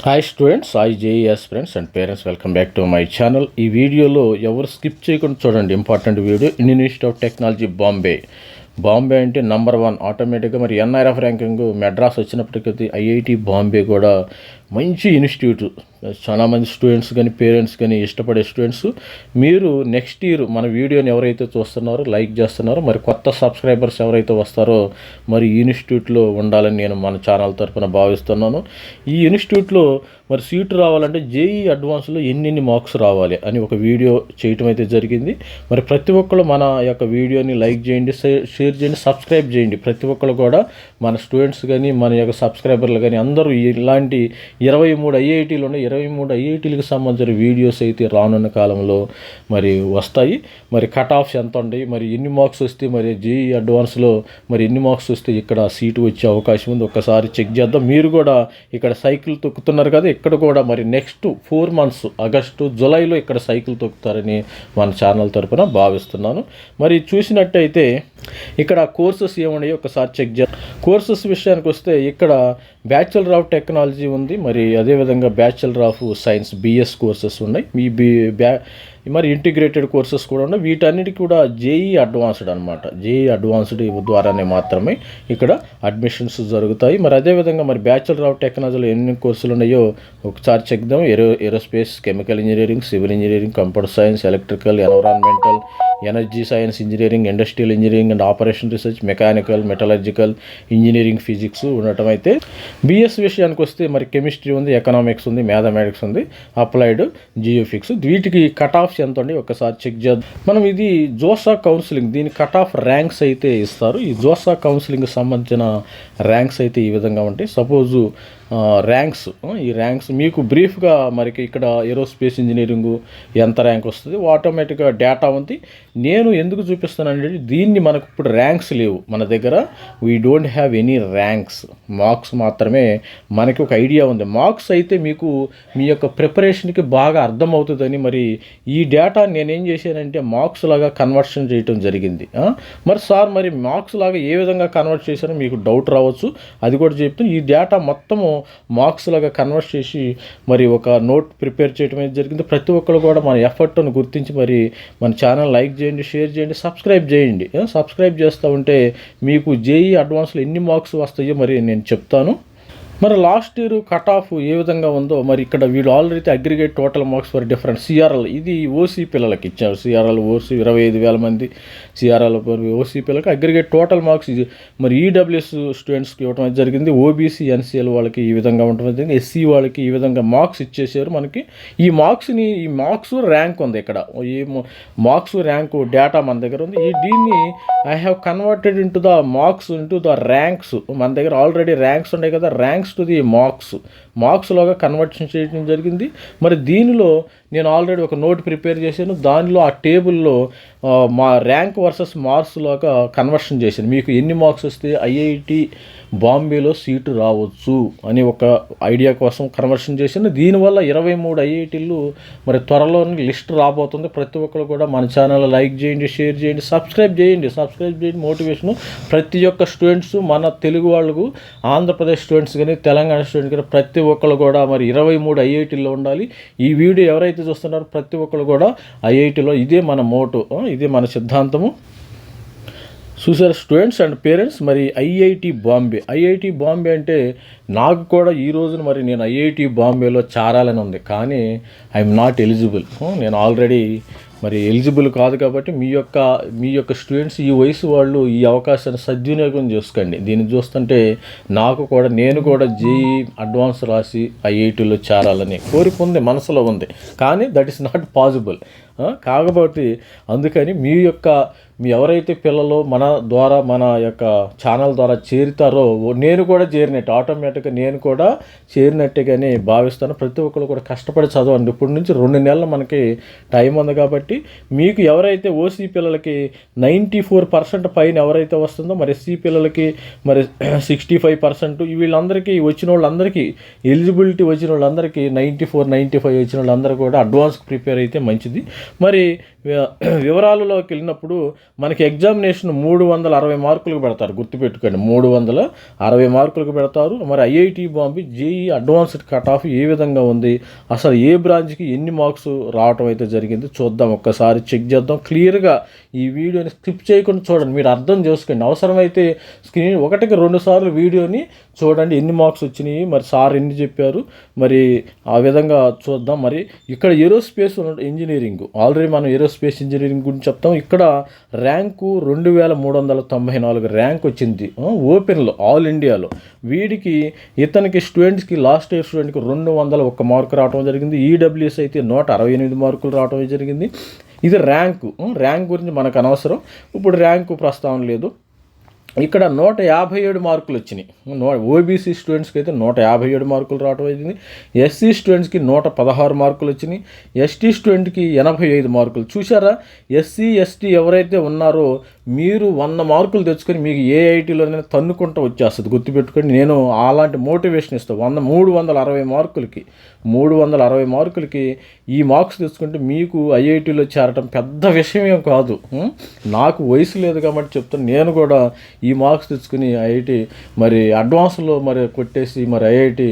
Hi students hi JEEs friends and parents welcome back to my channel ఈ వీడియోలో ఎవరు skip చేయకుండా చూడండి important video Indian Institute of Technology Bombay Bombay అంటే number one ఆటోమేటిక్గా మరి ఎన్ఐఆర్ఎఫ్ ర్యాంకింగ్ మెడ్రాస్ వచ్చినప్పటికీ ఐఐటి బాంబే కూడా మంచి ఇన్స్టిట్యూట్. చాలామంది స్టూడెంట్స్ కానీ పేరెంట్స్ కానీ ఇష్టపడే స్టూడెంట్స్ మీరు నెక్స్ట్ ఇయర్ మన వీడియోని ఎవరైతే చూస్తున్నారో లైక్ చేస్తున్నారో మరి కొత్త సబ్స్క్రైబర్స్ ఎవరైతే వస్తారో మరి ఈ ఇన్స్టిట్యూట్లో ఉండాలని నేను మన ఛానల్ తరఫున భావిస్తున్నాను. ఈ ఇన్స్టిట్యూట్లో మరి సీటు రావాలంటే జేఈ అడ్వాన్స్లో ఎన్నెన్ని మార్క్స్ రావాలి అని ఒక వీడియో చేయటం అయితే జరిగింది. మరి ప్రతి ఒక్కరు మన యొక్క వీడియోని లైక్ చేయండి షేర్ చేయండి సబ్స్క్రైబ్ చేయండి. ప్రతి ఒక్కరు కూడా మన స్టూడెంట్స్ కానీ మన యొక్క సబ్స్క్రైబర్లు కానీ అందరూ ఇలాంటి ఇరవై మూడు ఐఐటీలు ఉన్నాయి ఇరవై మూడు ఐఐటీలకు సంబంధించిన వీడియోస్ అయితే రానున్న కాలంలో మరి వస్తాయి. మరి కట్ ఆఫ్స్ ఎంత ఉంటాయి మరి ఎన్ని మార్క్స్ వస్తే మరి జేఈ అడ్వాన్స్లో మరి ఎన్ని మార్క్స్ వస్తే ఇక్కడ సీటు వచ్చే అవకాశం ఉంది? ఒక్కసారి చెక్ చేద్దాం. మీరు కూడా ఇక్కడ సైకిల్ తొక్కుతున్నారు కదా ఇక్కడ కూడా మరి నెక్స్ట్ ఫోర్ మంత్స్ ఆగస్టు జూలైలో ఇక్కడ సైకిల్ తొక్కుతారని మన ఛానల్ తరపున భావిస్తున్నాను. మరి చూసినట్టయితే ఇక్కడ కోర్సెస్ ఏమున్నాయో ఒకసారి చెక్ చే కోర్సెస్ విషయానికి వస్తే ఇక్కడ బ్యాచులర్ ఆఫ్ టెక్నాలజీ ఉంది మరి అదేవిధంగా bachelor of science BS courses ఉన్నాయి. మీ బి బ్యా మరి ఇంటిగ్రేటెడ్ కోర్సెస్ కూడా ఉన్నాయి. వీటన్నిటికి కూడా జేఈ అడ్వాన్స్డ్ అనమాట జేఈ అడ్వాన్స్డ్ ద్వారానే మాత్రమే ఇక్కడ అడ్మిషన్స్ జరుగుతాయి. మరి అదేవిధంగా మరి బ్యాచులర్ ఆఫ్ టెక్నాలజీలో ఎన్ని కోర్సులు ఉన్నాయో ఒకసారి చెక్దాం aero aerospace chemical engineering civil engineering computer science electrical environmental energy science engineering industrial engineering and operation research mechanical metallurgical engineering physics ఉండటం అయితే బిఎస్ విషయానికి వస్తే మరి కెమిస్ట్రీ ఉంది ఎకనామిక్స్ ఉంది మ్యాథమెటిక్స్ ఉంది అప్లైడ్ జియోఫిక్స్. వీటికి కట్ ఆఫ్స్ ఎంత ఉంది ఒకసారి చెక్ చేద్దాం. మనం ఇది జోసా కౌన్సిలింగ్ దీని కట్ ఆఫ్ ర్యాంక్స్ అయితే ఇస్తారు. ఈ జోసా కౌన్సిలింగ్ సంబంధించిన ర్యాంక్స్ అయితే ఈ విధంగా ఉంటాయి. సపోజు ర్యాంక్స్ ఈ ర్యాంక్స్ మీకు బ్రీఫ్గా మరి ఇక్కడ ఏరోస్పేస్ ఇంజనీరింగ్ ఎంత ర్యాంక్ వస్తుంది? ఆటోమేటిక్గా డేటా ఉంది. నేను ఎందుకు చూపిస్తానంటే దీన్ని మనకు ఇప్పుడు ర్యాంక్స్ లేవు. మన దగ్గర we don't have any ranks marks మాత్రమే మనకి ఒక ఐడియా ఉంది. మార్క్స్ అయితే మీకు మీ యొక్క ప్రిపరేషన్కి బాగా అర్థమవుతుందని మరి ఈ డేటా నేనేం చేశానంటే మార్క్స్ లాగా కన్వర్షన్ చేయటం జరిగింది. మరి సార్ మరి మార్క్స్ లాగా ఏ విధంగా కన్వర్ట్ చేశారో మీకు డౌట్ రావచ్చు. అది కూడా చెప్తే ఈ డేటా మొత్తము మార్క్స్ లాగా కన్వర్ట్ చేసి మరి ఒక నోట్ ప్రిపేర్ చేయడం అయితే జరిగింది. ప్రతి ఒక్కరు కూడా మన ఎఫర్ట్ను గుర్తించి మరి మన ఛానల్ లైక్ చేయండి షేర్ చేయండి సబ్స్క్రైబ్ చేయండి. సబ్స్క్రైబ్ చేస్తూ ఉంటే మీకు జేఈ అడ్వాన్స్లో ఎన్ని మార్క్స్ వస్తాయో మరి నేను చెప్తాను. మరి లాస్ట్ ఇయర్ కట్ ఆఫ్ ఏ విధంగా ఉందో మరి ఇక్కడ వీళ్ళు already aggregate total marks for different CRL ఇది ఓసీ పిల్లలకి ఇచ్చారు. సిఆర్ఎల్ ఓసీ ఇరవై ఐదు వేల మంది సిఆర్ఎల్ ఓసీ పిల్లలకి అగ్రిగేట్ టోటల్ మార్క్స్ ఇది. మరి ఈడబ్ల్యూఎస్ స్టూడెంట్స్కి ఇవ్వడం జరిగింది. ఓబీసీ ఎన్సీఎల్ వాళ్ళకి ఈ విధంగా ఉండటం జరిగింది. ఎస్సీ వాళ్ళకి ఈ విధంగా మార్క్స్ ఇచ్చేసారు మనకి. ఈ మార్క్స్ని ఈ మార్క్స్ ర్యాంక్ ఉంది ఇక్కడ. ఈ మార్క్స్ ర్యాంకు డేటా మన దగ్గర ఉంది. ఈ దీన్ని I have converted into the marks into the ranks మన దగ్గర ఆల్రెడీ ర్యాంక్స్ ఉన్నాయి కదా. Ranks to the marks. మార్క్స్లోగా conversion చేయడం జరిగింది. మరి దీనిలో నేను ఆల్రెడీ ఒక నోట్ ప్రిపేర్ చేశాను. దానిలో ఆ టేబుల్లో మా ర్యాంక్ వర్సెస్ మార్క్స్లోగా కన్వర్షన్ చేశాను మీకు ఎన్ని మార్క్స్ వస్తే ఐఐటి బాంబేలో సీటు రావచ్చు అని ఒక ఐడియా కోసం కన్వర్షన్ చేశాను దీనివల్ల ఇరవై మూడు ఐఐటీలు మరి త్వరలోనే లిస్ట్ రాబోతుంది. ప్రతి ఒక్కరు కూడా మన ఛానల్ లైక్ చేయండి షేర్ చేయండి సబ్స్క్రైబ్ చేయండి. సబ్స్క్రైబ్ చేయండి. మోటివేషన్ ప్రతి ఒక్క స్టూడెంట్స్ మన తెలుగు వాళ్ళకు ఆంధ్రప్రదేశ్ స్టూడెంట్స్ కానీ తెలంగాణ స్టూడెంట్స్ కానీ ప్రతి ఒక్కరు కూడా మరి ఇరవై మూడు ఐఐటీల్లో ఉండాలి. ఈ వీడియో ఎవరైతే చూస్తున్నారో ప్రతి ఒక్కరు కూడా ఐఐటీలో ఇదే మన మోటో. ఇది మన సిద్ధాంతము. చూసారు స్టూడెంట్స్ అండ్ పేరెంట్స్? మరి ఐఐటి బాంబే. ఐఐటి బాంబే అంటే నాకు కూడా ఈ రోజున మరి నేను ఐఐటి బాంబేలో చేరాలని ఉంది. కానీ ఐఎమ్ నాట్ ఎలిజిబుల్. నేను ఆల్రెడీ మరి ఎలిజిబుల్ కాదు కాబట్టి మీ యొక్క మీ యొక్క స్టూడెంట్స్ ఈ వయసు వాళ్ళు ఈ అవకాశాన్ని సద్వినియోగం చేసుకోండి. దీన్ని చూస్తుంటే నాకు కూడా నేను కూడా జేఈ అడ్వాన్స్ రాసి ఐఐటీలో చేరాలని కోరిక ఉంది మనసులో ఉంది. కానీ దట్ ఈస్ నాట్ పాసిబుల్ కాకపోతే అందుకని మీ యొక్క మీ ఎవరైతే పిల్లలు మన ద్వారా మన యొక్క ఛానల్ ద్వారా చేరుతారో నేను కూడా చేరినట్టు ఆటోమేటిక్గా నేను కూడా చేరినట్టుగానే భావిస్తాను. ప్రతి ఒక్కరు కూడా కష్టపడి చదవండి. ఇప్పటి నుంచి రెండు నెలలు మనకి టైం ఉంది కాబట్టి మీకు ఎవరైతే ఓసీ పిల్లలకి నైంటీ ఫోర్ పర్సెంట్ పైన ఎవరైతే వస్తుందో మరి ఎస్సీ పిల్లలకి మరి సిక్స్టీ ఫైవ్ పర్సెంట్ వీళ్ళందరికీ వచ్చిన వాళ్ళందరికీ ఎలిజిబిలిటీ వచ్చిన వాళ్ళందరికీ నైంటీ ఫోర్ నైంటీ ఫైవ్ వచ్చిన వాళ్ళందరూ కూడా అడ్వాన్స్ ప్రిపేర్ అయితే మంచిది. మరి వివరాలలోకి వెళ్ళినప్పుడు మనకి ఎగ్జామినేషన్ మూడు వందల అరవై మార్కులకు పెడతారు గుర్తుపెట్టుకోండి. మూడు వందల అరవై మార్కులకు పెడతారు. మరి IIT Bombay JEE advanced cut off ఏ విధంగా ఉంది? అసలు ఏ బ్రాంచ్కి ఎన్ని మార్క్స్ రావటం అయితే జరిగింది? చూద్దాం ఒక్కసారి చెక్ చేద్దాం. క్లియర్గా ఈ వీడియోని స్కిప్ చేయకుండా చూడండి. మీరు అర్థం చేసుకోండి. అవసరమైతే స్క్రీన్ ఒకటికి రెండు సార్లు వీడియోని చూడండి. ఎన్ని మార్క్స్ వచ్చినాయి? మరి సార్ ఎన్ని చెప్పారు? మరి ఆ విధంగా చూద్దాం. మరి ఇక్కడ ఏరోస్పేస్ ఇంజనీరింగ్ ఆల్రెడీ మనం ఏరోస్పేస్ ఇంజనీరింగ్ గురించి చెప్తాం. ఇక్కడ ర్యాంకు రెండు వేల మూడు వందల తొంభై నాలుగు ర్యాంక్ వచ్చింది. ఓపెన్లో ఆల్ ఇండియాలో. వీడికి ఇతనికి స్టూడెంట్స్కి లాస్ట్ ఇయర్ స్టూడెంట్కి రెండు వందల ఒక్క మార్కు రావడం జరిగింది. ఈడబ్ల్యూఎస్ అయితే నూట అరవై ఎనిమిది మార్కులు రావడం జరిగింది. ఇది ర్యాంకు. ర్యాంక్ గురించి మనకు అనవసరం. ఇప్పుడు ర్యాంకు ప్రస్తావన లేదు. ఇక్కడ నూట యాభై ఏడు మార్కులు వచ్చినాయి. నో ఓబీసీ స్టూడెంట్స్కి అయితే నూట యాభై ఏడు మార్కులు రావడం అయింది. ఎస్సీ స్టూడెంట్స్కి నూట పదహారు మార్కులు వచ్చినాయి. ఎస్టీ స్టూడెంట్కి ఎనభై ఐదు మార్కులు. చూసారా ఎస్సీ ఎస్టీ ఎవరైతే ఉన్నారో మీరు వంద మార్కులు తెచ్చుకొని మీకు ఏ ఐటీలోనైనా తన్నుకుంటూ వచ్చేస్తుంది. గుర్తుపెట్టుకొని నేను అలాంటి మోటివేషన్ ఇస్తాను వంద మూడు వందల అరవై మార్కులకి మూడు వందల అరవై మార్కులకి ఈ మార్క్స్ తెచ్చుకుంటే మీకు ఐఐటీలో చేరటం పెద్ద విషయం ఏం కాదు నాకు వయసు లేదు కాబట్టి చెప్తాను నేను కూడా ఈ మార్క్స్ తెచ్చుకుని ఐఐటి మరి అడ్వాన్స్లో మరి కొట్టేసి మరి ఐఐటి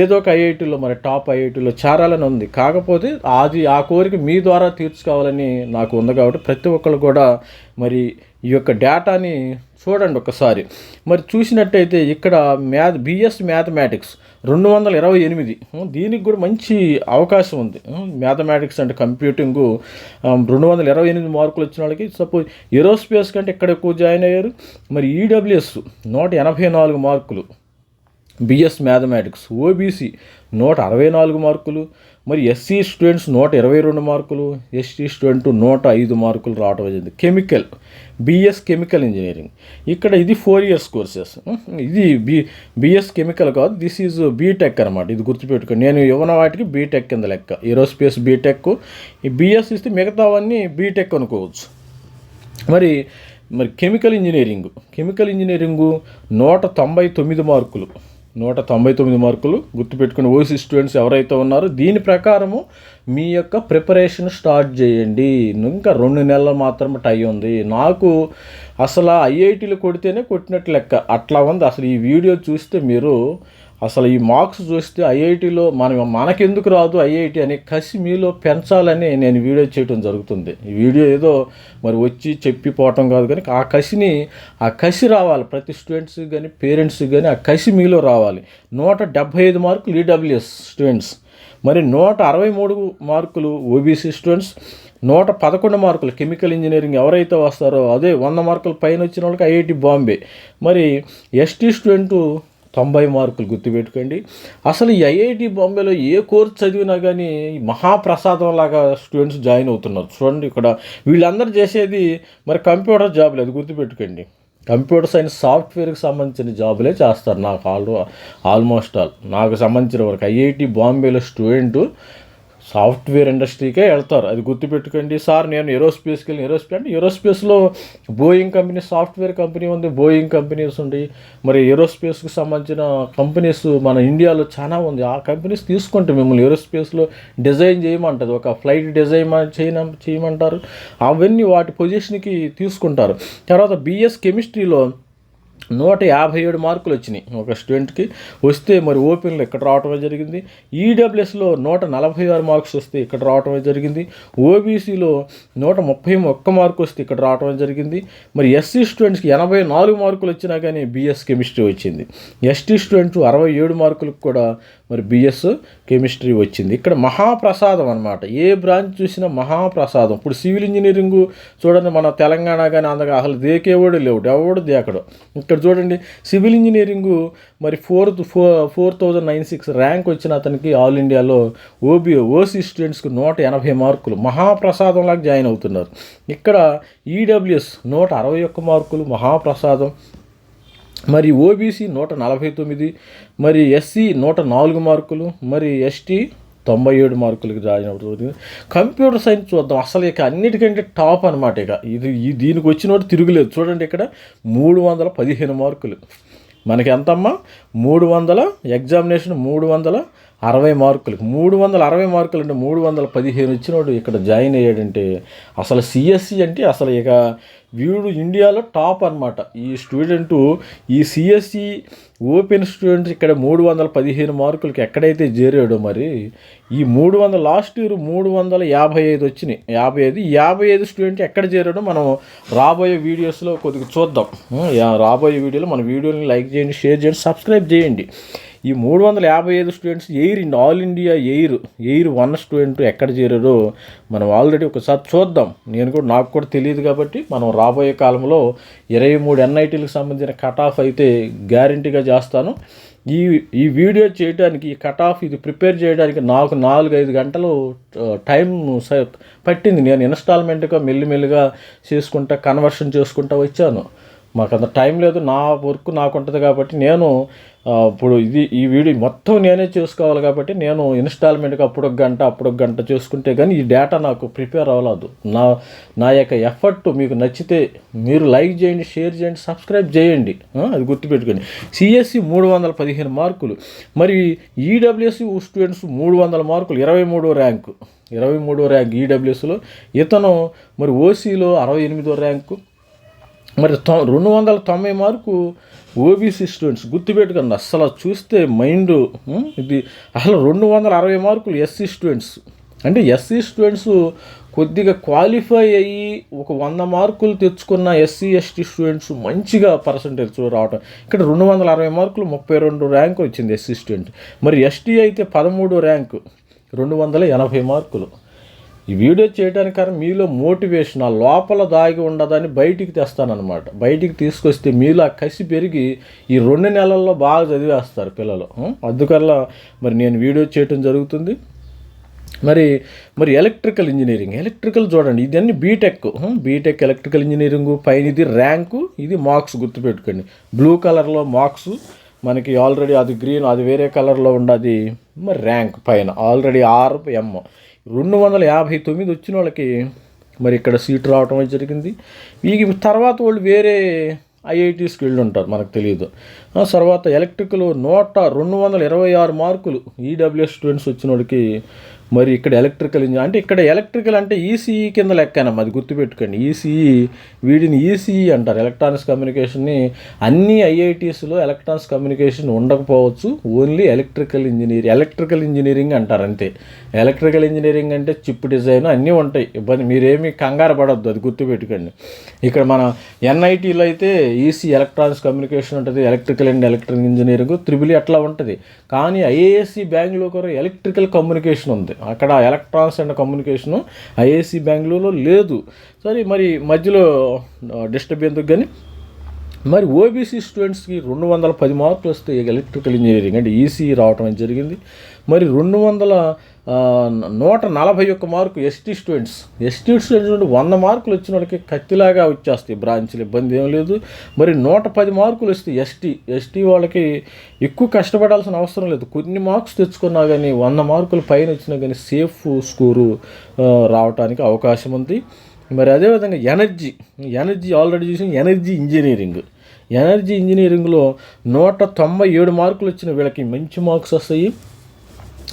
ఏదో ఒక ఐఐటీలో మరి టాప్ ఐఐటీలో చేరాలని ఉంది. కాకపోతే అది ఆ కోరిక మీ ద్వారా తీర్చుకోవాలని నాకు ఉంది కాబట్టి ప్రతి ఒక్కరు కూడా మరి ఈ యొక్క డేటాని చూడండి ఒకసారి. మరి చూసినట్టయితే ఇక్కడ మ్యాథ్ బిఎస్ మ్యాథమెటిక్స్ రెండు వందల ఇరవై ఎనిమిది. దీనికి కూడా మంచి అవకాశం ఉంది. మ్యాథమెటిక్స్ అండ్ కంప్యూటింగ్ రెండు వందల ఇరవై ఎనిమిది మార్కులు వచ్చిన వాళ్ళకి సపోజ్ ఏరోస్పేస్ కంటే ఇక్కడ ఎక్కువ జాయిన్ అయ్యారు. మరి ఈడబ్ల్యూఎస్ నూట ఎనభై నాలుగు మార్కులు. బిఎస్ మ్యాథమెటిక్స్ ఓబీసీ నూట అరవై నాలుగు మార్కులు మరి ఎస్సీ స్టూడెంట్స్ నూట ఇరవై రెండు మార్కులు ఎస్టీ స్టూడెంట్ నూట ఐదు మార్కులు రావడం జరిగింది. Chemical BS chemical engineering. ఇక్కడ ఇది ఫోర్ ఇయర్స్ కోర్సెస్. ఇది బి బిఎస్ కెమికల్ కాదు దిస్ ఈజ్ బీటెక్ అనమాట ఇది గుర్తుపెట్టుకోండి. నేను ఇవ్వన వాటికి బీటెక్ కింద లెక్క. Aerospace BTech. ఈ బిఎస్ ఇస్తే మిగతావన్నీ బీటెక్ అనుకోవచ్చు. మరి మరి కెమికల్ ఇంజనీరింగ్. కెమికల్ ఇంజనీరింగు నూట తొంభై తొమ్మిది మార్కులు. నూట తొంభై తొమ్మిది మార్కులు గుర్తుపెట్టుకుని ఓసీ స్టూడెంట్స్ ఎవరైతే ఉన్నారో దీని ప్రకారము మీ యొక్క ప్రిపరేషన్ స్టార్ట్ చేయండి. ఇంకా రెండు నెలలు మాత్రం టై ఉంది. నాకు అసలు ఐఐటీలు కొడితేనే కొట్టినట్టు లెక్క. అట్లా ఉంది. అసలు ఈ వీడియో చూస్తే మీరు అసలు ఈ మార్క్స్ చూస్తే ఐఐటిలో మనం మనకెందుకు రాదు ఐఐటి అనే కసి మీలో పెంచాలని నేను వీడియో చేయడం జరుగుతుంది. ఈ వీడియో ఏదో మరి వచ్చి చెప్పిపోవటం కాదు కానీ ఆ కసిని ఆ కసి రావాలి. ప్రతి స్టూడెంట్స్ కానీ పేరెంట్స్ కానీ ఆ కసి మీలో రావాలి. నూట డెబ్భై ఐదు మార్కులు ఈడబ్ల్యూఎస్ స్టూడెంట్స్ మరి నూట అరవై మూడు మార్కులు ఓబీసీ స్టూడెంట్స్ నూట పదకొండు మార్కులు కెమికల్ ఇంజనీరింగ్ ఎవరైతే వస్తారో అదే వంద మార్కుల పైన వచ్చిన వాళ్ళకి ఐఐటి బాంబే. మరి ఎస్టీ స్టూడెంట్ తొంభై మార్కులు గుర్తుపెట్టుకోండి. అసలు ఈ ఐఐటి బాంబేలో ఏ కోర్స్ చదివినా కానీ మహాప్రసాదం లాగా స్టూడెంట్స్ జాయిన్ అవుతున్నారు. చూడండి ఇక్కడ వీళ్ళందరూ చేసేది మరి కంప్యూటర్ జాబ్లే అది గుర్తుపెట్టుకోండి. కంప్యూటర్ సైన్స్ సాఫ్ట్వేర్కి సంబంధించిన జాబులే చేస్తారు నాకు ఆల్ ఆల్మోస్ట్ ఆల్. నాకు సంబంధించిన వరకు ఐఐటి బాంబేలో స్టూడెంట్ సాఫ్ట్వేర్ ఇండస్ట్రీకే వెళ్తారు. అది గుర్తుపెట్టుకోండి సార్ నేను ఏరోస్పేస్కి వెళ్ళి ఏరోస్పేస్ అంటే ఏరోస్పేస్లో బోయింగ్ కంపెనీ సాఫ్ట్వేర్ కంపెనీ ఉంది బోయింగ్ కంపెనీస్ ఉంది. మరి ఏరోస్పేస్కి సంబంధించిన కంపెనీస్ మన ఇండియాలో చాలా ఉంది. ఆ కంపెనీస్ తీసుకుంటే మిమ్మల్ని ఏరోస్పేస్లో డిజైన్ చేయమంటుంది. ఒక ఫ్లైట్ డిజైన్ చేయన చేయమంటారు. అవన్నీ వాటి పొజిషన్కి తీసుకుంటారు. తర్వాత బిఎస్ కెమిస్ట్రీలో నూట యాభై ఏడు మార్కులు వచ్చినాయి ఒక స్టూడెంట్కి. వస్తే మరి ఓపెన్లో ఇక్కడ రావటమే జరిగింది. ఈడబ్ల్యూఎస్లో నూట నలభై ఆరు మార్క్స్ వస్తే ఇక్కడ రావటమే జరిగింది. ఓబీసీలో నూట ముప్పై ఒక్క మార్కు వస్తే ఇక్కడ రావటమే జరిగింది. మరి ఎస్సీ స్టూడెంట్స్కి ఎనభై నాలుగు మార్కులు వచ్చినా కానీ బీఎస్ కెమిస్ట్రీ వచ్చింది. ఎస్టీ స్టూడెంట్స్ అరవై ఏడు మార్కులకు కూడా మరి బిఎస్ కెమిస్ట్రీ వచ్చింది. ఇక్కడ మహాప్రసాదం అనమాట ఏ బ్రాంచ్ చూసినా మహాప్రసాదం. ఇప్పుడు సివిల్ ఇంజనీరింగ్ చూడండి మన తెలంగాణ కానీ అందగా అసలు దేకేవాడు లేవు. ఎవడు దేకడు. ఇక్కడ చూడండి సివిల్ ఇంజనీరింగ్ మరి fourth four four thousand nine six rank వచ్చిన అతనికి ఆల్ ఇండియాలో ఓబీ ఓసీ స్టూడెంట్స్కి నూట ఎనభై మార్కులు. మహాప్రసాదంలాగా జాయిన్ అవుతున్నారు. ఇక్కడ ఈడబ్ల్యూఎస్ నూట అరవై ఒక్క మార్కులు. మహాప్రసాదం మరి ఓబీసీ నూట నలభై తొమ్మిది మరి ఎస్సీ నూట నాలుగు మార్కులు మరి ఎస్టీ తొంభై ఏడు మార్కులకి జాయిన్ అవుతుంది కంప్యూటర్ సైన్స్ చూద్దాం. అసలు ఇక అన్నిటికంటే టాప్ అనమాట ఇక. ఇది ఈ దీనికి వచ్చినోటి తిరుగులేదు. చూడండి ఇక్కడ మూడు వందల పదిహేను మార్కులు. మనకి ఎంతమ్మా? మూడు వందల ఎగ్జామినేషన్ మూడు వందల అరవై మార్కులు. మూడు వందల అరవై మార్కులు అంటే మూడు వందల పదిహేను వచ్చినోడు ఇక్కడ జాయిన్ అయ్యాడంటే అసలు సిఎస్సి అంటే అసలు ఇక వీడు ఇండియాలో టాప్ అనమాట ఈ స్టూడెంటు ఈ సిఎస్సి ఓపెన్ స్టూడెంట్ ఇక్కడ మూడు వందల పదిహేను మార్కులకి ఎక్కడైతే చేరాడో మరి ఈ మూడు వందల లాస్ట్ ఇయర్ మూడు వందల యాభై ఐదు వచ్చినాయి. యాభై ఐదు యాభై ఐదు స్టూడెంట్ ఎక్కడ చేరాడో మనం రాబోయే వీడియోస్లో కొద్దిగా చూద్దాం. రాబోయే వీడియోలో మన వీడియోని లైక్ చేయండి షేర్ చేయండి సబ్స్క్రైబ్ చేయండి. ఈ మూడు వందల యాభై ఐదు students air in all India air air one student ఎక్కడ చేరారో మనం ఆల్రెడీ ఒకసారి చూద్దాం. నేను కూడా నాకు కూడా తెలియదు కాబట్టి మనం రాబోయే కాలంలో ఇరవై మూడు ఎన్ఐటీలకు సంబంధించిన కట్ ఆఫ్ అయితే గ్యారంటీగా చేస్తాను. ఈ ఈ వీడియో చేయడానికి ఈ కట్ ఆఫ్ ఇది ప్రిపేర్ చేయడానికి నాకు నాలుగు ఐదు గంటలు టైం స- పట్టింది. నేను ఇన్స్టాల్మెంట్గా మెల్లిమెల్లిగా చేసుకుంటా కన్వర్షన్ చేసుకుంటా వచ్చాను. మాకు అంత టైం లేదు నా వర్క్ నాకు ఉంటుంది కాబట్టి నేను ఇప్పుడు ఇది ఈ వీడియో మొత్తం నేనే చేసుకోవాలి కాబట్టి నేను ఇన్స్టాల్మెంట్గా అప్పుడు ఒక గంట అప్పుడు ఒక గంట చేసుకుంటే కానీ ఈ డేటా నాకు ప్రిపేర్ అవ్వలేదు. నా నా యొక్క ఎఫర్ట్ మీకు నచ్చితే మీరు లైక్ చేయండి షేర్ చేయండి సబ్స్క్రైబ్ చేయండి. అది గుర్తుపెట్టుకోండి. సిఎస్సి మూడు వందల పదిహేను మార్కులు. మరి ఈడబ్ల్యూఎస్సి స్టూడెంట్స్ మూడు వందల మార్కులు ఇరవై మూడో ర్యాంకు. ఇరవై మూడో ర్యాంక్ ఈడబ్ల్యూఎస్లో. ఇతను మరి ఓసీలో అరవై ఎనిమిదో ర్యాంకు. మరి తొ రెండు వందల తొంభై మార్కు ఓబీసీ స్టూడెంట్స్ గుర్తుపెట్టుకోండి. అసలు చూస్తే మైండ్ ఇది అసలు రెండు వందల అరవై మార్కులు ఎస్సీ స్టూడెంట్స్ అంటే ఎస్సీ స్టూడెంట్స్ కొద్దిగా క్వాలిఫై అయ్యి ఒక వంద మార్కులు తెచ్చుకున్న ఎస్సీ ఎస్టీ స్టూడెంట్స్ మంచిగా పర్సంటేజ్ రావటం. ఇక్కడ రెండు వందల అరవై మార్కులు ముప్పై రెండు ర్యాంక్ వచ్చింది ఎస్సీ స్టూడెంట్ మరి ఎస్టీ అయితే పదమూడు ర్యాంకు రెండు వందల ఎనభై మార్కులు. ఈ వీడియో చేయడానికి కారణం మీలో మోటివేషన్ ఆ లోపల దాగి ఉండదని బయటికి తెస్తానమాట బయటికి తీసుకొస్తే మీలో ఆ కసి పెరిగి ఈ రెండు నెలల్లో బాగా చదివేస్తారు పిల్లలు. ఉం? అందుకల్లా మరి నేను వీడియో చేయటం జరుగుతుంది. మరి మరి ఎలక్ట్రికల్ ఇంజనీరింగ్ ఎలక్ట్రికల్ చూడండి ఇదన్నీ బీటెక్. బీటెక్ ఎలక్ట్రికల్ ఇంజనీరింగ్ పైన ఇది ర్యాంకు ఇది మార్క్స్ గుర్తుపెట్టుకోండి. బ్లూ కలర్లో మార్క్స్ మనకి ఆల్రెడీ అది గ్రీన్ అది వేరే కలర్లో ఉండదు. మరి ర్యాంక్ పైన ఆల్రెడీ ఆర్ ఎం. రెండు వందల యాభై తొమ్మిది వచ్చిన వాళ్ళకి మరి ఇక్కడ సీట్ రావటం జరిగింది. ఈ తర్వాత వాళ్ళు వేరే ఐఐటీస్కి వెళ్ళి ఉంటారు మనకు తెలియదు. ఆ తర్వాత ఎలక్ట్రికల్ నూట రెండు వందల ఇరవై ఆరు మార్కులు ఈడబ్ల్యూఎస్ స్టూడెంట్స్ వచ్చిన వాడికి మరి ఇక్కడ ఎలక్ట్రికల్ ఇంజనీర్ అంటే ఇక్కడ ఎలక్ట్రికల్ అంటే ఈసీఈ కింద లెక్కనమ్మా అది గుర్తుపెట్టుకోండి. ఈసీఈ వీడిని ఈసీఈ అంటారు. ఎలక్ట్రానిక్స్ కమ్యూనికేషన్ని అన్ని ఐఐటీస్లో ఎలక్ట్రానిక్స్ కమ్యూనికేషన్ ఉండకపోవచ్చు. Only electrical engineer electrical engineering అంటారు అంతే. ఎలక్ట్రికల్ ఇంజనీరింగ్ అంటే చిప్ డిజైన్ అన్నీ ఉంటాయి. ఇబ్బంది మీరేమీ కంగారు పడద్దు అది గుర్తుపెట్టుకోండి. ఇక్కడ మన ఎన్ఐటీలో అయితే ఈసీ ఎలక్ట్రానిక్స్ కమ్యూనికేషన్ ఉంటుంది. Electrical and electrical engineering triple అట్లా ఉంటుంది. కానీ ఐఏఎస్సి బెంగళూరు కూడా ఎలక్ట్రికల్ కమ్యూనికేషన్ ఉంది. అక్కడ ఎలక్ట్రానిక్స్ అండ్ కమ్యూనికేషను ఐఏసీ బెంగళూరులో లేదు. సరే మరి మధ్యలో డిస్టర్బ్ ఎందుకు కానీ? మరి ఓబీసీ స్టూడెంట్స్కి రెండు వందల పది మార్కులు వస్తే ఎలక్ట్రికల్ ఇంజనీరింగ్ అంటే ఈసీ రావటం జరిగింది. మరి రెండు వందల నూట నలభై ఒక్క mark ST students ST students నుండి వంద మార్కులు వచ్చిన వాళ్ళకి కత్తిలాగా వచ్చేస్తాయి. బ్రాంచ్లు ఇబ్బంది ఏం లేదు. మరి నూట పది మార్కులు వస్తే ఎస్టీ ఎస్టీ వాళ్ళకి ఎక్కువ కష్టపడాల్సిన అవసరం లేదు. కొన్ని మార్క్స్ తెచ్చుకున్నా కానీ వంద మార్కులు పైన వచ్చినా కానీ సేఫ్ స్కోరు రావడానికి అవకాశం ఉంది. మరి అదేవిధంగా ఎనర్జీ ఎనర్జీ ఆల్రెడీ చూసిన ఎనర్జీ ఇంజనీరింగ్. ఎనర్జీ ఇంజనీరింగ్లో నూట తొంభై ఏడు మార్కులు వచ్చిన వీళ్ళకి మంచి మార్క్స్ వస్తాయి.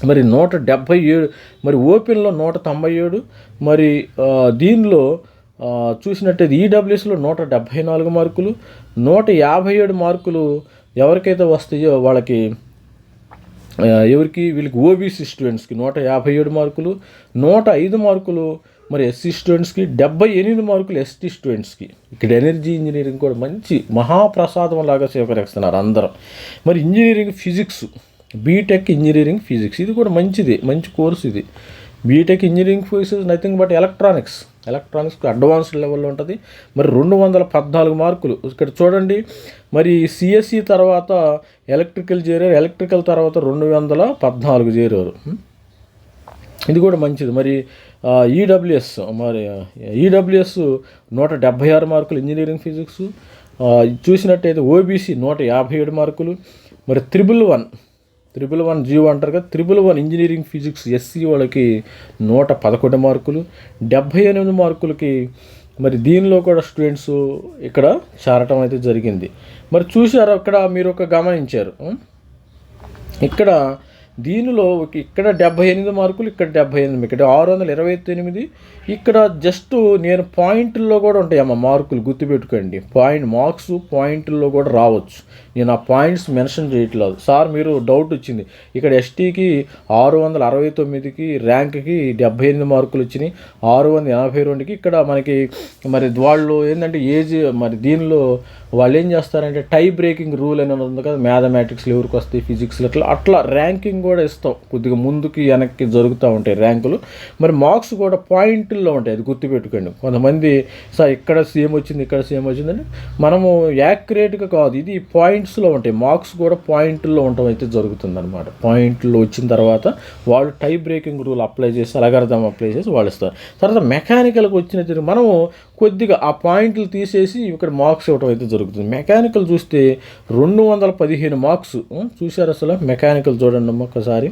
మరి నూట డెబ్భై ఏడు మరి ఓపెన్లో నూట తొంభై ఏడు మరి దీనిలో చూసినట్టయితే ఈడబ్ల్యూఎస్లో నూట డెబ్భై నాలుగు మార్కులు నూట యాభై ఏడు మార్కులు ఎవరికైతే వస్తాయో వాళ్ళకి ఎవరికి? వీళ్ళకి ఓబీసీ స్టూడెంట్స్కి నూట యాభై ఏడు మార్కులు నూట ఐదు మార్కులు మరి ఎస్సీ స్టూడెంట్స్కి డెబ్బై ఎనిమిది మార్కులు ఎస్టీ స్టూడెంట్స్కి ఇక్కడ ఎనర్జీ ఇంజనీరింగ్ కూడా మంచి మహాప్రసాదం లాగా స్వీకరిస్తున్నారు అందరం. మరి engineering physics BTech engineering physics ఇది కూడా మంచిది మంచి కోర్స్ ఇది. BTech engineering physics nothing but electronics electronics advanced లెవెల్లో ఉంటుంది. మరి రెండు వందల పద్నాలుగు మార్కులు. ఇక్కడ చూడండి మరి సిఎస్సి తర్వాత ఎలక్ట్రికల్ చేరారు. ఎలక్ట్రికల్ తర్వాత రెండు వందల పద్నాలుగు చేరారు. ఇది కూడా మంచిది. మరి ఈడబ్ల్యూఎస్ మరి ఈడబ్ల్యూఎస్ నూట డెబ్భై ఆరు మార్కులు ఇంజనీరింగ్ ఫిజిక్స్ చూసినట్టయితే ఓబీసీ నూట యాభై ఏడు మార్కులు మరి triple one triple one GO అంటారు కదా triple one engineering physics SC వాళ్ళకి నూట పదకొండు మార్కులు డెబ్భై ఎనిమిది మార్కులకి మరి దీనిలో కూడా స్టూడెంట్స్ ఇక్కడ చేరటం అయితే జరిగింది. మరి చూశారు ఇక్కడ మీరు ఒక గమనించారు. ఇక్కడ దీనిలో ఇక్కడ డెబ్బై ఎనిమిది మార్కులు ఇక్కడ డెబ్బై ఎనిమిది. ఇక్కడ ఆరు వందల ఇరవై ఎనిమిది ఇక్కడ జస్ట్ నేను పాయింట్లో కూడా ఉంటాయి అమ్మ మార్కులు గుర్తుపెట్టుకోండి. పాయింట్ మార్క్స్ పాయింట్లో కూడా రావచ్చు. నేను ఆ పాయింట్స్ మెన్షన్ చేయట్లేదు. సార్ మీరు డౌట్ వచ్చింది. ఇక్కడ ఎస్టీకి ఆరు వందల అరవై తొమ్మిదికి ర్యాంక్కి డెబ్బై ఎనిమిది మార్కులు వచ్చినాయి. ఆరు వందల ఎనభై రెండుకి ఇక్కడ మనకి మరి వాళ్ళు ఏంటంటే ఏజ్ మరి దీనిలో వాళ్ళు ఏం చేస్తారంటే టై బ్రేకింగ్ రూల్ అని ఉంది కదా మ్యాథమెటిక్స్లో ఎవరికి వస్తాయి ఫిజిక్స్లో అట్లా. అట్లా ర్యాంకింగ్ కూడా ఇస్తాం. కొద్దిగా ముందుకి వెనక్కి జరుగుతూ ఉంటాయి ర్యాంకులు. మరి మార్క్స్ కూడా పాయింట్లో ఉంటాయి. అది గుర్తుపెట్టుకోండి. కొంతమంది సార్ ఇక్కడ సేమ్ వచ్చింది ఇక్కడ సేమ్ వచ్చిందని మనము యాక్యురేట్గా కాదు. ఇది పాయింట్స్లో ఉంటాయి. మార్క్స్ కూడా పాయింట్లో ఉండటం అయితే జరుగుతుంది అనమాట పాయింట్లో వచ్చిన తర్వాత వాళ్ళు టై బ్రేకింగ్ రూల్ అప్లై చేసి అలగర్థం అప్లై చేసి వాళ్ళు ఇస్తారు. తర్వాత మెకానికల్కి వచ్చిన మనము కొద్దిగా ఆ పాయింట్లు తీసేసి ఇక్కడ మార్క్స్ ఇవ్వడం అయితే జరుగుతుంది. మెకానికల్ చూస్తే రెండు వందల పదిహేను మార్క్స్. ఉం, చూశారు అసలు? మెకానికల్ చూడండి అమ్మ ఒకసారి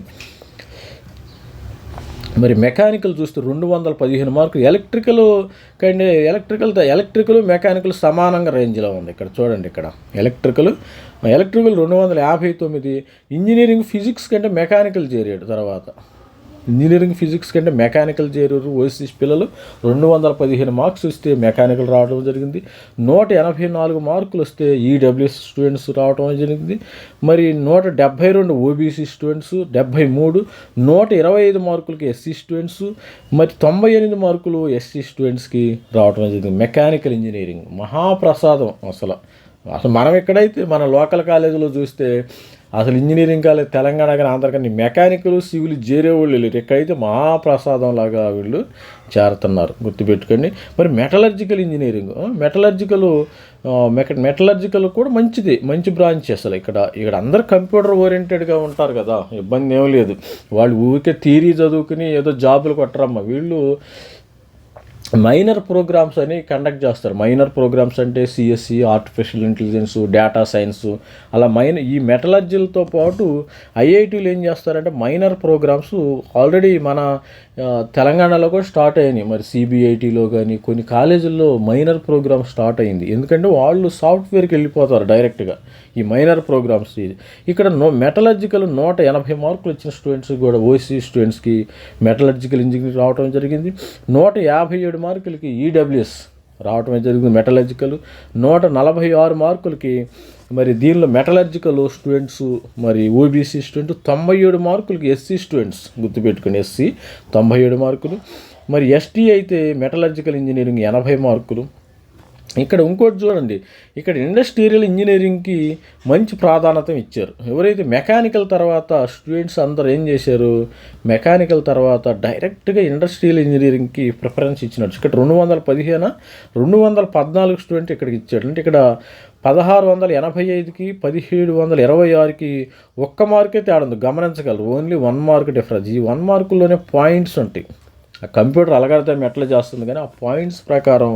మరి మెకానికల్ చూస్తే రెండు వందల పదిహేను మార్కులు ఎలక్ట్రికల్ కంటే ఎలక్ట్రికల్ ఎలక్ట్రికల్ మెకానికల్ సమానంగా రేంజ్లో ఉంది ఇక్కడ. చూడండి ఇక్కడ. ఎలక్ట్రికల్ ఎలక్ట్రికల్ రెండు వందల యాభై తొమ్మిది ఇంజనీరింగ్ ఫిజిక్స్ కంటే మెకానికల్ చేరాడు తర్వాత. ఇంజనీరింగ్ ఫిజిక్స్ కంటే మెకానికల్ చేరారు ఓసీసీ పిల్లలు. రెండు వందల పదిహేను మార్క్స్ వస్తే మెకానికల్ రావడం జరిగింది. నూట ఎనభై నాలుగు మార్కులు వస్తే ఈడబ్ల్యూఎస్ స్టూడెంట్స్ రావడం జరిగింది. మరి నూట డెబ్భై రెండు ఓబీసీ స్టూడెంట్స్ డెబ్భై మూడు నూట ఇరవై ఐదు మార్కులకి ఎస్సీ స్టూడెంట్స్ మరి తొంభై ఎనిమిది మార్కులు ఎస్సీ స్టూడెంట్స్కి రావడం జరిగింది. మెకానికల్ ఇంజనీరింగ్ మహాప్రసాదం అసలు. అసలు మనం ఎక్కడైతే మన లోకల్ కాలేజీలో చూస్తే అసలు ఇంజనీరింగ్ కాలేజ్ తెలంగాణ కానీ ఆంధ్ర కానీ మెకానికల్ సివిల్ చేరే వాళ్ళు లేరు. ఎక్కడైతే మహాప్రసాదం లాగా వీళ్ళు చేరుతున్నారు. గుర్తుపెట్టుకోండి. మరి మెటలర్జికల్ ఇంజనీరింగ్ మెటలర్జికల్ మెక మెటలర్జికల్ కూడా మంచిది. మంచి బ్రాంచ్ అసలు ఇక్కడ. ఇక్కడ అందరు కంప్యూటర్ ఓరియంటెడ్గా ఉంటారు కదా. ఇబ్బంది ఏం లేదు. వాళ్ళు ఊరికే థీరీ చదువుకుని ఏదో జాబులు కొట్టరమ్మా. వీళ్ళు మైనర్ ప్రోగ్రామ్స్ అని కండక్ట్ చేస్తారు. మైనర్ ప్రోగ్రామ్స్ అంటే CSC artificial intelligence data science అలా మైనర్ ఈ మెటలర్జీలతో పాటు ఐఐటీలు ఏం చేస్తారంటే మైనర్ ప్రోగ్రామ్స్ ఆల్రెడీ మన తెలంగాణలో కూడా స్టార్ట్ అయినాయి. మరి సిబిఐటీలో కానీ కొన్ని కాలేజీల్లో మైనర్ ప్రోగ్రామ్ స్టార్ట్ అయింది. ఎందుకంటే వాళ్ళు సాఫ్ట్వేర్కి వెళ్ళిపోతారు డైరెక్ట్గా ఈ మైనర్ ప్రోగ్రామ్స్. ఇది ఇక్కడ నో మెటలర్జికల్ నూట ఎనభై మార్కులు వచ్చిన స్టూడెంట్స్ కూడా ఓసీ స్టూడెంట్స్కి మెటలర్జికల్ ఇంజనీరింగ్ రావడం జరిగింది. నూట యాభై ఏడు మార్కులకి ఈడబ్ల్యూఎస్ రావటం జరిగింది. మెటలర్జికల్ నూట నలభై ఆరు మార్కులకి మరి దీనిలో మెటలర్జికల్ స్టూడెంట్స్ మరి ఓబీసీ స్టూడెంట్ తొంభై ఏడు మార్కులకి ఎస్సీ స్టూడెంట్స్ గుర్తుపెట్టుకుని ఎస్సీ తొంభై ఏడు మార్కులు. మరి ఎస్టీ అయితే మెటలర్జికల్ ఇంజనీరింగ్ ఎనభై మార్కులు. ఇక్కడ ఇంకోటి చూడండి. ఇక్కడ ఇండస్ట్రియల్ ఇంజనీరింగ్కి మంచి ప్రాధాన్యత ఇచ్చారు. ఎవరైతే మెకానికల్ తర్వాత స్టూడెంట్స్ అందరూ ఏం చేశారు? మెకానికల్ తర్వాత డైరెక్ట్గా ఇండస్ట్రియల్ ఇంజనీరింగ్కి ప్రిఫరెన్స్ ఇచ్చినట్టు ఇక్కడ రెండు వందల పదిహేను రెండు వందల పద్నాలుగు స్టూడెంట్ ఇక్కడికి ఇచ్చాడు అంటే ఇక్కడ పదహారు వందల ఎనభై ఐదుకి పదిహేడు వందల ఇరవై ఆరుకి ఒక్క మార్కే తేడా ఉంది గమనించగలరు. ఓన్లీ వన్ మార్క్ డిఫరెన్స్ ఈ వన్ మార్కుల్లోనే పాయింట్స్ ఉంటాయి. ఆ కంప్యూటర్ అలగడతాం ఎట్లా చేస్తుంది కానీ ఆ పాయింట్స్ ప్రకారం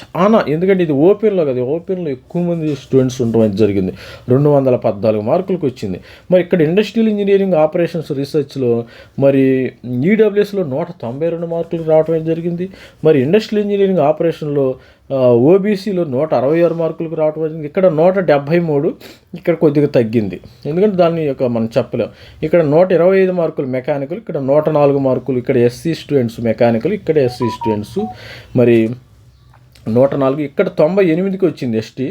చాలా ఎందుకంటే ఇది ఓపెన్లో కదా ఓపెన్లో ఎక్కువ మంది స్టూడెంట్స్ ఉండడం అనేది జరిగింది. రెండు వందల పద్నాలుగు మార్కులకు వచ్చింది. మరి ఇక్కడ ఇండస్ట్రియల్ ఇంజనీరింగ్ ఆపరేషన్స్ రీసెర్చ్లో మరి ఈడబ్ల్యూఎస్లో నూట తొంభై రెండు మార్కులు రావడం అనేది జరిగింది. మరి ఇండస్ట్రియల్ ఇంజనీరింగ్ ఆపరేషన్లో ఓబీసీలో నూట అరవై ఆరు మార్కులకు రావడం జరిగింది. ఇక్కడ నూట డెబ్భై మూడు ఇక్కడ కొద్దిగా తగ్గింది. ఎందుకంటే దాన్ని యొక్క మనం చెప్పలేం. ఇక్కడ నూట ఇరవై ఐదు మార్కులు మెకానికల్ ఇక్కడ నూట నాలుగు మార్కులు ఇక్కడ ఎస్సీ స్టూడెంట్స్ మెకానికల్ ఇక్కడ ఎస్సీ స్టూడెంట్స్. మరి నూట నాలుగు ఇక్కడ తొంభై ఎనిమిదికి వచ్చింది ఎస్టీ.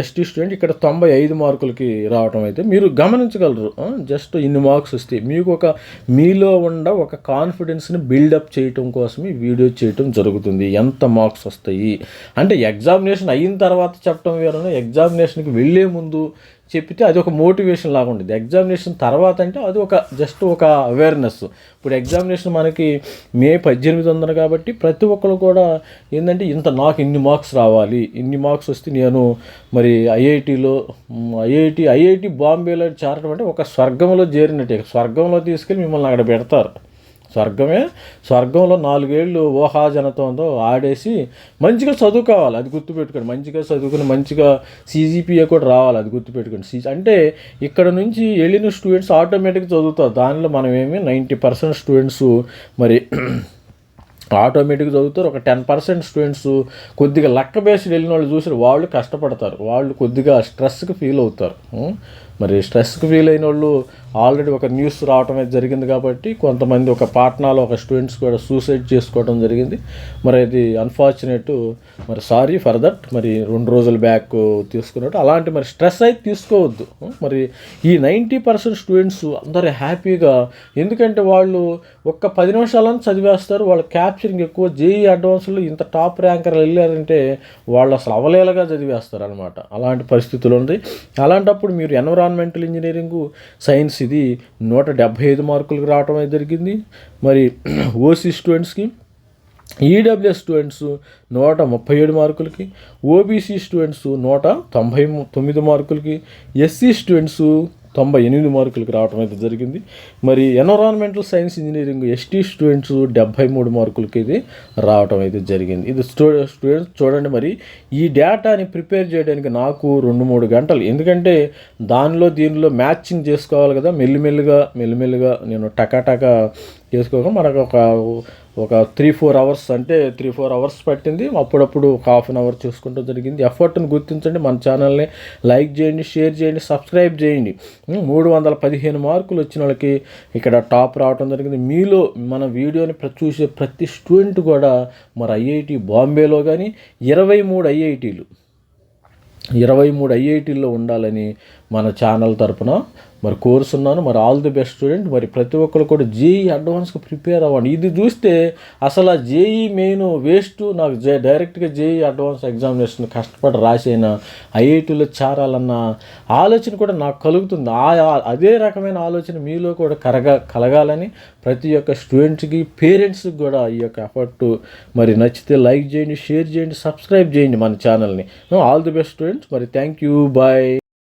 ఎస్టీ స్టూడెంట్ ఇక్కడ తొంభై ఐదు మార్కులకి రావటం అయితే మీరు గమనించగలరు. జస్ట్ ఇన్ని మార్క్స్ వస్తాయి మీకు ఒక మీలో ఉన్న ఒక కాన్ఫిడెన్స్ని బిల్డప్ చేయటం కోసం ఈ వీడియో చేయటం జరుగుతుంది. ఎంత మార్క్స్ వస్తాయి? అంటే ఎగ్జామినేషన్ అయిన తర్వాత చెప్పడం వేరు ఎగ్జామినేషన్కి వెళ్ళే ముందు చెప్పితే అది ఒక మోటివేషన్ లాగా ఉండేది. ఎగ్జామినేషన్ తర్వాత అంటే అది ఒక జస్ట్ ఒక అవేర్నెస్ ఇప్పుడు ఎగ్జామినేషన్ మనకి మే పద్దెనిమిది వందలు కాబట్టి ప్రతి ఒక్కరు కూడా ఏంటంటే ఇంత నాకు ఇన్ని మార్క్స్ రావాలి ఇన్ని మార్క్స్ వస్తే నేను మరి ఐఐటిలో ఐఐటి ఐఐటి బాంబేలో చేరడం అంటే ఒక స్వర్గంలో చేరినట్టే. స్వర్గంలో తీసుకెళ్ళి మిమ్మల్ని అక్కడ పెడతారు. స్వర్గమే. స్వర్గంలో నాలుగేళ్ళు ఊహాజనతంతో ఆడేసి మంచిగా చదువుకోవాలి. అది గుర్తుపెట్టుకోండి. మంచిగా చదువుకుని మంచిగా సీజీపీఏ కూడా రావాలి. అది గుర్తుపెట్టుకోండి. సీ అంటే ఇక్కడ నుంచి వెళ్ళిన స్టూడెంట్స్ ఆటోమేటిక్గా చదువుతారు. దానిలో మనం ఏమి నైంటీ పర్సెంట్ స్టూడెంట్స్ మరి ఆటోమేటిక్గా చదువుతారు. ఒక టెన్ పర్సెంట్ స్టూడెంట్స్ కొద్దిగా లక్క బేస్డ్ వెళ్ళిన వాళ్ళు చూసి వాళ్ళు కష్టపడతారు. వాళ్ళు కొద్దిగా స్ట్రెస్కి ఫీల్ అవుతారు. మరి స్ట్రెస్కి ఫీల్ అయిన వాళ్ళు ఆల్రెడీ ఒక న్యూస్ రావటం అయితే జరిగింది కాబట్టి కొంతమంది ఒక పాట్నాలో ఒక స్టూడెంట్స్ కూడా సూసైడ్ చేసుకోవడం జరిగింది. మరి అది అన్ఫార్చునేట్ మరి సారీ ఫర్ దట్ మరి రెండు రోజుల బ్యాక్ తీసుకున్నట్టు. అలాంటి మరి స్ట్రెస్ అయితే తీసుకోవద్దు. మరి ఈ నైంటీ పర్సెంట్ స్టూడెంట్స్ అందరూ హ్యాపీగా ఎందుకంటే వాళ్ళు ఒక్క పది నిమిషాలను చదివేస్తారు. వాళ్ళ క్యాప్చరింగ్ ఎక్కువ. జేఈ అడ్వాన్స్లో ఇంత టాప్ ర్యాంకర్లు వెళ్ళారంటే వాళ్ళు అసలు అవలేలగా చదివేస్తారు అనమాట అలాంటి పరిస్థితులు ఉంది. అలాంటప్పుడు మీరు ఎన్విరాన్మెంటల్ ఇంజనీరింగ్ సైన్స్ ఇది నూట డెబ్భై ఐదు మార్కులకు రావటం అయితే జరిగింది. మరి ఓసీ స్టూడెంట్స్కి ఈడబ్ల్యూఎస్ స్టూడెంట్స్ నూట ముప్పై ఏడు మార్కులకి ఓబీసీ స్టూడెంట్స్ నూట తొంభై తొమ్మిది మార్కులకి ఎస్సీ స్టూడెంట్స్ తొంభై ఎనిమిది మార్కులకు రావడం అయితే జరిగింది. మరి environmental science engineering ST students డెబ్భై మూడు మార్కులకి ఇది రావటం అయితే జరిగింది. ఇది స్టూడెంట్స్ చూడండి మరి ఈ డేటాని ప్రిపేర్ చేయడానికి నాకు రెండు మూడు గంటలు. ఎందుకంటే దానిలో దీనిలో మ్యాచింగ్ చేసుకోవాలి కదా మెల్లిమెల్లిగా మెల్లిమెల్లిగా నేను టకాటకా చేసుకోక మనకు ఒక ఒక త్రీ ఫోర్ అవర్స్ అంటే త్రీ ఫోర్ అవర్స్ పట్టింది. అప్పుడప్పుడు ఒక హాఫ్ అన్ అవర్ చూసుకుంటూ జరిగింది. ఎఫర్ట్ని గుర్తించండి. మన ఛానల్ని లైక్ చేయండి షేర్ చేయండి సబ్స్క్రైబ్ చేయండి. మూడు వందల పదిహేను మార్కులు వచ్చిన వాళ్ళకి ఇక్కడ టాప్ రావడం జరిగింది. మీలో మన వీడియోని చూసే ప్రతి స్టూడెంట్ కూడా మరి ఐఐటి బాంబేలో కానీ ఇరవై మూడు ఐఐటీలు ఇరవై మూడు ఐఐటీల్లో ఉండాలని మన ఛానల్ తరపున. మరి కోరుతున్నాను మరి ఆల్ ది బెస్ట్ స్టూడెంట్ మరి ప్రతి ఒక్కరు కూడా జేఈ అడ్వాన్స్కి ప్రిపేర్ అవ్వండి. ఇది చూస్తే అసలు ఆ జేఈ మెయిన్ వేస్ట్ నాకు జే డైరెక్ట్గా జేఈ అడ్వాన్స్ ఎగ్జామినేషన్ కష్టపడి రాసైన ఐఐటీలో చేరాలన్న ఆలోచన కూడా నాకు కలుగుతుంది. ఆ అదే రకమైన ఆలోచన మీలో కూడా కరగా కలగాలని ప్రతి ఒక్క స్టూడెంట్స్కి పేరెంట్స్కి కూడా ఈ యొక్క ఎఫర్ట్ మరి నచ్చితే లైక్ చేయండి షేర్ చేయండి సబ్స్క్రైబ్ చేయండి మన ఛానల్ని ఆల్ ది బెస్ట్ స్టూడెంట్స్ మరి థ్యాంక్ యూ బాయ్